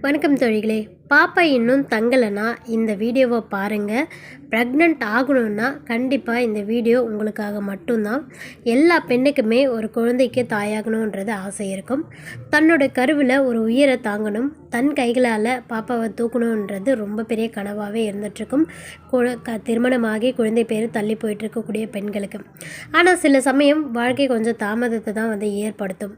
வணக்கம் தோழிகளே. பாப்பா இன்னும் தங்கலைன்னா இந்த வீடியோவை பாருங்கள் ப்ரெக்னென்ட் ஆகணும்னா கண்டிப்பாக இந்த வீடியோ உங்களுக்காக மட்டும்தான். எல்லா பெண்ணுக்குமே ஒரு குழந்தைக்கு தாயாகணுன்றது ஆசை இருக்கும். தன்னோட கருவில் ஒரு உயிரை தாங்கணும். தன் கைகளால் பாப்பாவை தூக்கணுன்றது ரொம்ப பெரிய கனவாகவே இருந்துகிட்ருக்கும் குழ க திருமணமாகி குழந்தை பேர் தள்ளி போயிட்டு இருக்கக்கூடிய பெண்களுக்கு. ஆனால் சில சமயம் வாழ்க்கை கொஞ்சம் தாமதத்தை தான் வந்து ஏற்படுத்தும்.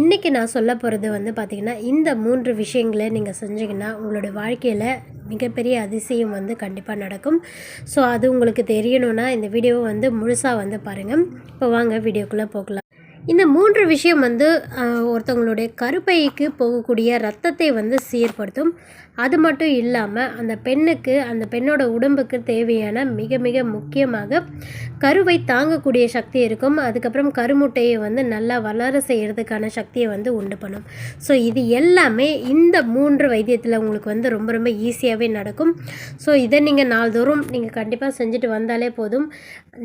இன்றைக்கி நான் சொல்ல போகிறது வந்து பார்த்திங்கன்னா இந்த மூன்று விஷயங்களை நீங்கள் செஞ்சிங்கன்னா உங்களோட வாழ்க்கையில் மிகப்பெரிய அதிசயம் வந்து கண்டிப்பாக நடக்கும். ஸோ அது உங்களுக்கு தெரியணும்னா இந்த வீடியோவை வந்து முழுசாக வந்து பாருங்கள் இப்போ வாங்க வீடியோக்குள்ளே போகலாம். இந்த மூன்று விஷயம் வந்து ஒருத்தவங்களுடைய கருப்பைக்கு போகக்கூடிய ரத்தத்தை வந்து சீர்படுத்தும். அது மட்டும் இல்லாமல் அந்த பெண்ணுக்கு அந்த பெண்ணோட உடம்புக்கு தேவையான மிக மிக முக்கியமாக கருவை தாங்கக்கூடிய சக்தி இருக்கும். அதுக்கப்புறம் கருமுட்டையை வந்து நல்லா வளர செய்கிறதுக்கான சக்தியை வந்து உண்டு பண்ணும். ஸோ இது எல்லாமே இந்த மூன்று வைத்தியத்தில் உங்களுக்கு வந்து ரொம்ப ரொம்ப ஈஸியாகவே நடக்கும். ஸோ இதை நீங்கள் நாள்தோறும் நீங்கள் கண்டிப்பாக செஞ்சுட்டு வந்தாலே போதும்.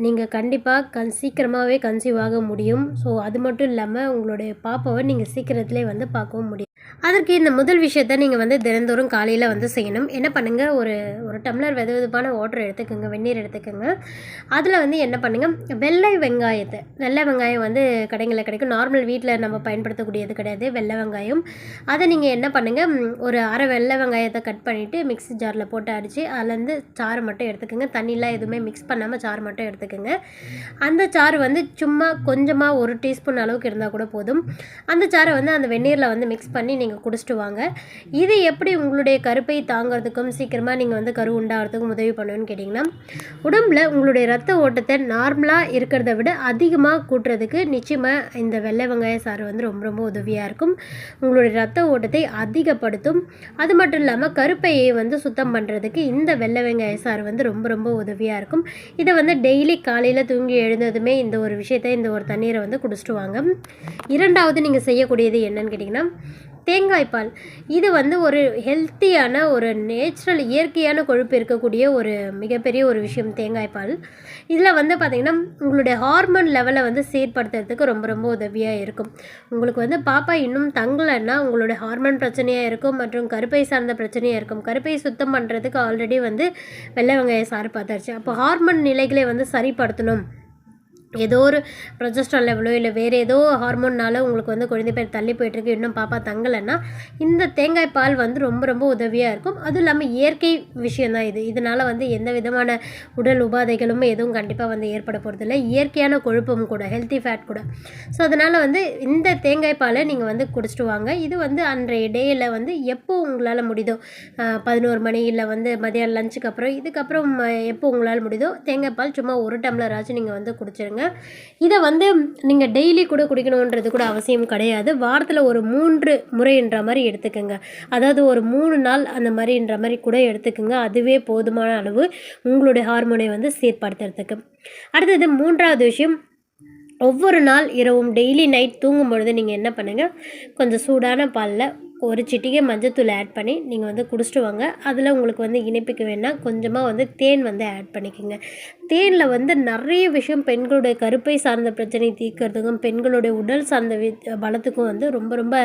நீங்கள் கண்டிப்பாக கன் சீக்கிரமாகவே கன்சீவ் ஆக முடியும். ஸோ அது அது மட்டும் இல்லாமல் உங்களுடைய பாப்பாவை நீங்கள் சீக்கிரத்திலே வந்து பார்க்கவும் முடியும். அதற்கு இந்த முதல் விஷயத்தை நீங்கள் வந்து தினந்தோறும் காலையில் வந்து செய்யணும். என்ன பண்ணுங்கள் ஒரு ஒரு டம்ளர் வெது வெதுப்பான வாட்டர் எடுத்துக்கோங்க. வெந்நீர் எடுத்துக்கோங்க. அதில் வந்து என்ன பண்ணுங்கள் வெள்ளை வெங்காயத்தை. வெள்ளை வெங்காயம் வந்து கடைங்களில் கிடைக்கும். நார்மல் வீட்டில் நம்ம பயன்படுத்தக்கூடியது கிடையாது. வெள்ளை வெங்காயம். அதை நீங்கள் என்ன பண்ணுங்கள் ஒரு அரை வெள்ளை வெங்காயத்தை கட் பண்ணிவிட்டு மிக்ஸி ஜாரில் போட்டு அடித்து அதுலேருந்து சாறு மட்டும் எடுத்துக்கோங்க. தண்ணிலாம் எதுவுமே மிக்ஸ் பண்ணாமல் சாறு மட்டும் எடுத்துக்கோங்க. அந்த சாறு வந்து சும்மா கொஞ்சமாக ஒரு டீஸ்பூன் அளவுக்கு இருந்தால் கூட போதும். அந்த சாறை வந்து அந்த வெந்நீரில் வந்து மிக்ஸ் பண்ணி நீங்கள் குடிச்சிட்டு வாங்க. இது எப்படி உங்களுடைய கருப்பை தாங்கிறதுக்கும் சீக்கிரமாக நீங்கள் வந்து கரு உண்டாகிறதுக்கும் உதவி பண்ணணும்னு கேட்டிங்கன்னா உடம்புல உங்களுடைய ரத்த ஓட்டத்தை நார்மலாக இருக்கிறத விட அதிகமாக கூட்டுறதுக்கு நிச்சயமாக இந்த வெள்ளை வெங்காய சாறு வந்து ரொம்ப ரொம்ப உதவியாக இருக்கும். உங்களுடைய ரத்த ஓட்டத்தை அதிகப்படுத்தும். அது மட்டும் இல்லாமல் கருப்பையை வந்து சுத்தம் பண்ணுறதுக்கு இந்த வெள்ளை வெங்காய சாறு வந்து ரொம்ப ரொம்ப உதவியாக இருக்கும். இதை வந்து டெய்லி காலையில் தூங்கி எழுந்ததுமே இந்த ஒரு விஷயத்தை இந்த ஒரு தண்ணீரை வந்து குடிச்சிட்டு வாங்க. இரண்டாவது நீங்கள் செய்யக்கூடியது என்னன்னு கேட்டிங்கன்னா தேங்காய் பால் இது வந்து ஒரு ஹெல்த்தியான ஒரு நேச்சுரல் இயற்கையான கொழுப்பு இருக்கக்கூடிய ஒரு மிகப்பெரிய ஒரு விஷயம் தேங்காய் பால் இதில் வந்து பார்த்திங்கன்னா உங்களுடைய ஹார்மோன் லெவலை வந்து சீர்படுத்துறதுக்கு ரொம்ப ரொம்ப உதவியாக இருக்கும். உங்களுக்கு வந்து பாப்பா இன்னும் தங்கலைன்னா உங்களுடைய ஹார்மோன் பிரச்சனையாக இருக்கும் மற்றும் கருப்பை சார்ந்த பிரச்சனையாக இருக்கும். கருப்பை சுத்தம் பண்ணுறதுக்கு ஆல்ரெடி வந்து வெள்ளை வெங்காய சாறு பார்த்தாச்சு. அப்போ ஹார்மோன் நிலைகளை வந்து சரிப்படுத்தணும். ஏதோ ஒரு ப்ரொஜெஸ்ட்ரான் லெவலோ இல்லை வேறு ஏதோ ஹார்மோன்னால உங்களுக்கு வந்து குழந்தை பேர் தள்ளி போயிட்டுருக்கு இன்னும் பாப்பா தங்கலைன்னா இந்த தேங்காய் பால் வந்து ரொம்ப ரொம்ப உதவியாக இருக்கும். அதுவும் இல்லாமல் இயற்கை விஷயந்தான் இது. இதனால் வந்து எந்த விதமான உடல் உபாதைகளும் எதுவும் கண்டிப்பாக வந்து ஏற்பட போகிறதில்ல இயற்கையான கொழுப்பும் கூட ஹெல்த்தி ஃபேட் கூட. ஸோ அதனால் வந்து இந்த தேங்காய் பாலை நீங்கள் வந்து குடிச்சிட்டு வாங்க. இது வந்து அன்றைய டேயில் வந்து எப்போ உங்களால் முடியுதோ பதினோரு மணி இல்லை வந்து மதியானம் லஞ்சுக்கு அப்புறம் இதுக்கப்புறம் எப்போ உங்களால் முடியுதோ தேங்காய் பால் சும்மா ஒரு டம்ளர் ஆச்சு நீங்கள் வந்து குடிச்சிருங்க. இதை வந்து நீங்கள் டெய்லி கூட குடிக்கணுன்றது கூட அவசியம் கிடையாது. வாரத்தில் ஒரு மூன்று முறைன்ற மாதிரி எடுத்துக்கோங்க. அதாவது ஒரு மூணு நாள் அந்த மாதிரின்ற மாதிரி கூட எடுத்துக்கோங்க. அதுவே போதுமான அளவு உங்களுடைய ஹார்மோனை வந்து சீர்படுத்துறதுக்கு. அடுத்தது மூன்றாவது விஷயம் ஒவ்வொரு நாள் இரவும் டெய்லி நைட் தூங்கும் பொழுது நீங்கள் என்ன பண்ணுங்கள் கொஞ்சம் சூடான பாலில் ஒரு சிட்டிகை மஞ்சத்தூள் ஆட் பண்ணி நீங்கள் வந்து குடிச்சிட்டு வாங்க. அதில் உங்களுக்கு வந்து இனிப்புக்கு வேணால் கொஞ்சமாக வந்து தேன் வந்து ஆட் பண்ணிக்கோங்க. தேனில் வந்து நிறைய விஷயம் பெண்களுடைய கருப்பை சார்ந்த பிரச்சனை தீர்க்கறதுக்கும் பெண்களுடைய உடல் சார்ந்த பலத்துக்கும் வந்து ரொம்ப ரொம்ப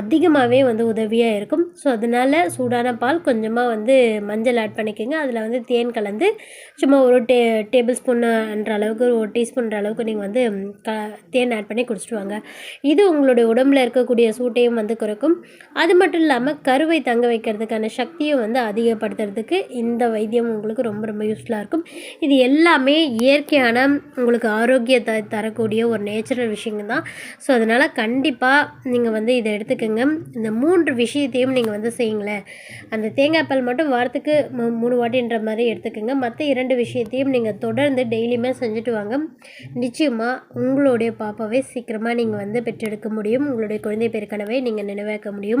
அதிகமாகவே வந்து உதவியாக இருக்கும். ஸோ அதனால் சூடான பால் கொஞ்சமாக வந்து மஞ்சள் ஆட் பண்ணிக்கோங்க. அதில் வந்து தேன் கலந்து சும்மா ஒரு டே டேபிள் ஸ்பூன்ன்ற அளவுக்கு ஒரு டீஸ்பூன்ற அளவுக்கு நீங்கள் வந்து க தேன் ஆட் பண்ணி குடிச்சிட்டு வாங்க. இது உங்களுடைய உடம்புல இருக்கக்கூடிய சூட்டையும் வந்து குறைக்கும். அது மட்டும் இல்லாமல் கருவை தங்க வைக்கிறதுக்கான சக்தியை வந்து அதிகப்படுத்துறதுக்கு இந்த வைத்தியம் உங்களுக்கு ரொம்ப ரொம்ப யூஸ்ஃபுல்லாக இருக்கும். இது எல்லாமே இயற்கையான உங்களுக்கு ஆரோக்கியத்தை தரக்கூடிய ஒரு நேச்சுரல் விஷயங்க தான் ஸோ அதனால் கண்டிப்பாக நீங்கள் வந்து இதை எடுத்துக்கோங்க. இந்த மூன்று விஷயத்தையும் நீங்கள் வந்து செய்யுங்களேன். அந்த தேங்காய் பால் மட்டும் வாரத்துக்கு மூணு வாட்டின்ற மாதிரி எடுத்துக்கோங்க. மற்ற இரண்டு விஷயத்தையும் நீங்கள் தொடர்ந்து டெய்லியுமே செஞ்சுட்டு வாங்க. நிச்சயமாக உங்களுடைய பாப்பாவை சீக்கிரமாக நீங்கள் வந்து பெற்றெடுக்க முடியும். உங்களுடைய குழந்தை பேர் கனவை நீங்கள் நினைவாக்க முடியும்.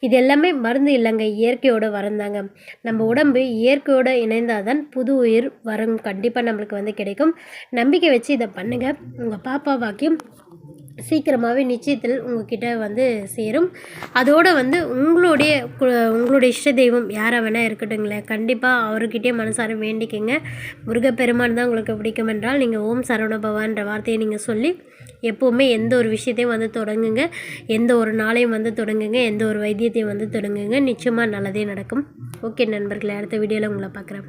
இது எல்லாமே மருந்து இல்லைங்க இயற்கையோட வரந்தாங்க. நம்ம உடம்பு இயற்கையோட இணைந்தால் தான் புது உயிர் வரும். கண்டிப்பாக நம்மளுக்கு வந்து கிடைக்கும். நம்பிக்கை வச்சு இதை பண்ணுங்கள் உங்கள் பாப்பா வாக்கியம் சீக்கிரமாகவே நிச்சயத்தில் உங்ககிட்ட வந்து சேரும். அதோடு வந்து உங்களுடைய கு- உங்களுடைய இஷ்ட தெய்வம் யாராக வேணால் இருக்கட்டுங்களேன் கண்டிப்பாக அவர்கிட்டே மனசார வேண்டிக்கங்க. முருகப்பெருமான் தான் உங்களுக்கு பிடிக்கும் என்றால் நீங்கள் ஓம் சரவண பவான்ற வார்த்தையை நீங்கள் சொல்லி எப்போவுமே எந்த ஒரு விஷயத்தையும் வந்து தொடங்குங்க. எந்த ஒரு நாளையும் வந்து தொடங்குங்க. எந்த ஒரு வைத்தியத்தையும் வந்து தொடங்குங்க. நிச்சயமாக நல்லதே நடக்கும். ஓகே நண்பர்களே அடுத்த வீடியோவில் உங்களை பார்க்குறேன்.